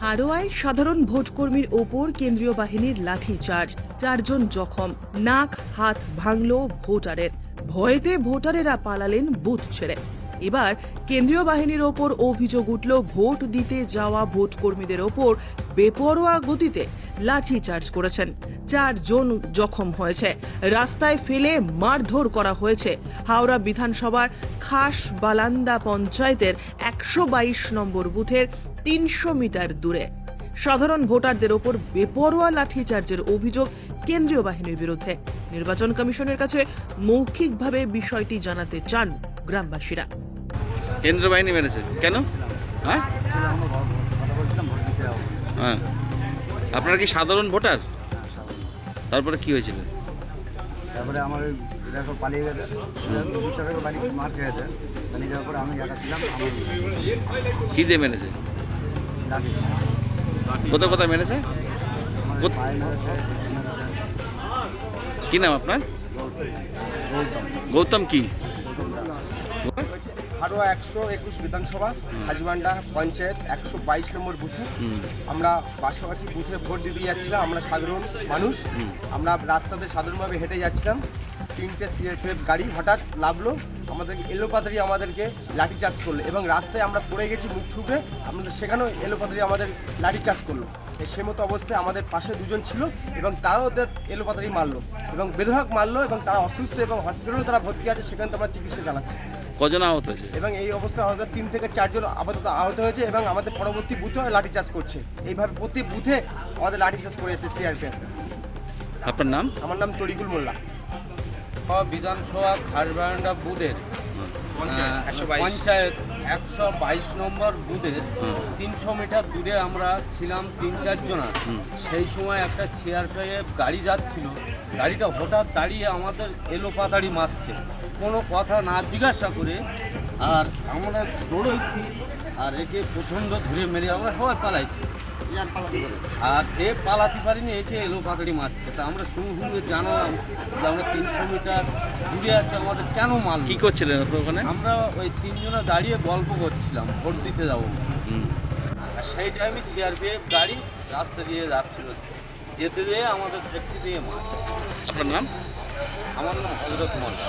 হারোয়ায় সাধারণ ভোটকর্মীর ওপর কেন্দ্রীয় বাহিনীর লাঠিচার্জ। চারজন জখম, নাক, হাত ভাঙল ভোটারের। ভয়েতে ভোটারেরা পালালেন বুথ ছেড়ে। এবার কেন্দ্রীয় বাহিনীর ওপর অভিযোগ উঠল ভোট দিতে যাওয়া ভোট কর্মীদের ওপর বেপরোয়া গতিতে লাঠি চার্জ করেছেন। চারজন জখম হয়েছে। রাস্তায় ফেলে মারধর করা হয়েছে। হাওড়া বিধানসভার খাস বালান্দা পঞ্চায়েতের একশো বাইশ নম্বর বুথের তিনশো মিটার দূরে। সাধারণ ভোটারদের ওপর বেপরোয়া লাঠিচার্জের অভিযোগ কেন্দ্রীয় বাহিনীর বিরুদ্ধে। নির্বাচন কমিশনের কাছে মৌখিকভাবে বিষয়টি জানাতে চান গ্রামবাসীরা। কেন্দ্র বাহিনী মেরেছে। কেন? হ্যাঁ? হ্যাঁ। আপনারা কি সাধারণ ভোটার? তারপরে কি হয়েছিল? তারপরে আমার এরা সব পালিয়ে গেছে। দু চারের বাড়ি মার খেয়েছে পালিয়ে যাওয়ার পরে আমি একা ছিলাম আমার কী দিয়ে মেরেছে? লাঠি কোথায় কোথায় মেরেছে? আমার পায়ে মেরেছে কি নাম আপনার? গৌতম। গৌতম কি? হারোয়া একশো একুশ বিধানসভা হাজবান্ডা পঞ্চায়েত একশো বাইশ নম্বর বুথে। আমরা পাশাপাশি বুথে ভোট দিতে যাচ্ছিলাম আমরা সাধারণ মানুষ। আমরা রাস্তাতে সাধারণভাবে হেঁটে যাচ্ছিলাম। তিনটে সিএফএফ গাড়ি হঠাৎ লাভলো আমাদেরকে এলোপাতারি আমাদেরকে লাঠিচার্জ করল এবং রাস্তায় আমরা পড়ে গেছি মুখ থুপে আমাদের সেখানেও এলোপাতারি আমাদের লাঠিচার্জ করল। সে মতো অবস্থায় আমাদের পাশে দুজন ছিল এবং তারাও ওদের এলোপাতারি মারলো এবং বেধরক মারলো এবং তারা অসুস্থ এবং হসপিটালেও তারা ভর্তি আছে সেখানে তো আমরা চিকিৎসা চালাচ্ছি। কজন আহত হয়েছে? এবং এই অবস্থা হয়তো তিন থেকে চারজন আপাতত আহত হয়েছে এবং আমাদের পরবর্তী বুথেও লাঠিচার্জ করছে। এইভাবে প্রতি বুথে আমাদের লাঠি লাঠিচার্জ করে যাচ্ছে সিআরপিএফ আপনার নাম? আমার নাম তরিকুল মোল্লা। বিধানসভা খারবান্ডা বুথের পঞ্চায়েত। একশো বাইশ। নম্বর বুথে তিনশো মিটার দূরে আমরা ছিলাম তিন চারজনা। সেই সময় একটা চেয়ার পেয়ে গাড়ি যাচ্ছিল। গাড়িটা হঠাৎ দাঁড়িয়ে আমাদের এলো পাতাড়ি মারছে। কোনো কথা না জিজ্ঞাসা করে আর আমরা দৌড়েছি। আর একে প্রচণ্ড ধরে মেরে আমরা সবাই পালাইছি। আর এ পালাতে পারিনি একে এলো পাতাড়ি মারছে। তা আমরা শুনে শুনে জানলাম যে আমরা তিনশো মিটার দূরে আছে আমাদের কেন মাল কি করছিলেন ওখানে? আমরা ওই তিনজনে দাঁড়িয়ে গল্প করছিলাম ভোট দিতে যাব। আর সেই টাইমে সিআরপিএফ গাড়ি রাস্তা দিয়ে যাচ্ছিল। যেতে যেয়ে আমাদের দেখতে দিয়ে মার আপনার নাম? আমার নাম হজরত মোল্লা